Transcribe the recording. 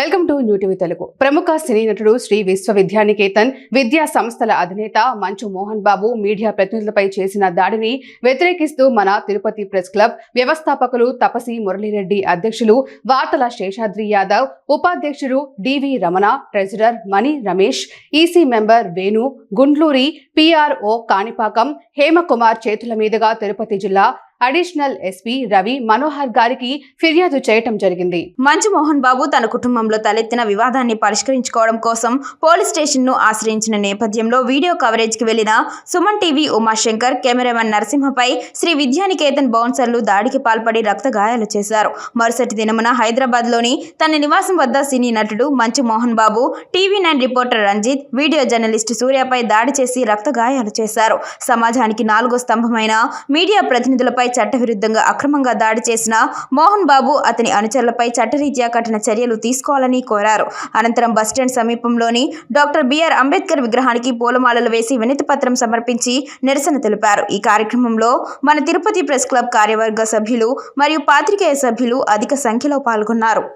Welcome to new TV Telugu. ప్రముఖ cine నటుడు శ్రీ విశ్వవిద్యానికేతన్ విద్యా సంస్థల అధినేత మంచు మోహన్ బాబు మీడియా ప్రతినిధులపై చేసిన దాడిని వ్యతిరేకిస్తూ మన తిరుపతి ప్రెస్ క్లబ్ వ్యవస్థాపకులు తపసి మురళీరెడ్డి అధ్యక్షులు వార్తల శేషాద్రి యాదవ్ ఉపాధ్యక్షుడు DV Ramana treasurer Mani Ramesh EC member Venu Gundluri PRO Kanipakam Hemakumar చేతుల మీదుగా తిరుపతి జిల్లా అడిషనల్ ఎస్పీ రవి మనోహర్ గారికి ఫిర్యాదు చేయటం జరిగింది. మంచు మోహన్ బాబు తన కుటుంబంలో తలెత్తిన వివాదాన్ని పరిష్కరించుకోవడం కోసం పోలీస్ స్టేషన్ను ఆశ్రయించిన నేపథ్యంలో వీడియో కవరేజ్కి వెళ్ళిన సుమన్ టీవీ ఉమాశంకర్ కెమెరామెన్ నరసింహపై శ్రీ విద్యానికేతన్ బౌన్సర్లు దాడికి పాల్పడి రక్త గాయాలు చేశారు. మరుసటి దినమున హైదరాబాద్లోని తన నివాసం వద్ద సినీ నటుడు Manchu Mohan Babu TV nine reporter Ranjith video journalist సూర్యపై దాడి చేసి రక్త గాయాలు చేశారు. సమాజానికి నాలుగో స్తంభమైన మీడియా ప్రతినిధులపై చట్టవిరుద్ధంగా అక్రమంగా దాడి చేసిన మోహన్ బాబు అతని అనుచరులపై చట్టరీత్యా కఠిన చర్యలు తీసుకోవాలని కోరారు. అనంతరం బస్టాండ్ సమీపంలోని డాక్టర్ బిఆర్ అంబేద్కర్ విగ్రహానికి పూలమాలలు వేసి వినతి పత్రం సమర్పించి నిరసన తెలిపారు. ఈ కార్యక్రమంలో మన తిరుపతి ప్రెస్ క్లబ్ కార్యవర్గ సభ్యులు మరియు పాత్రికేయ సభ్యులు అధిక సంఖ్యలో పాల్గొన్నారు.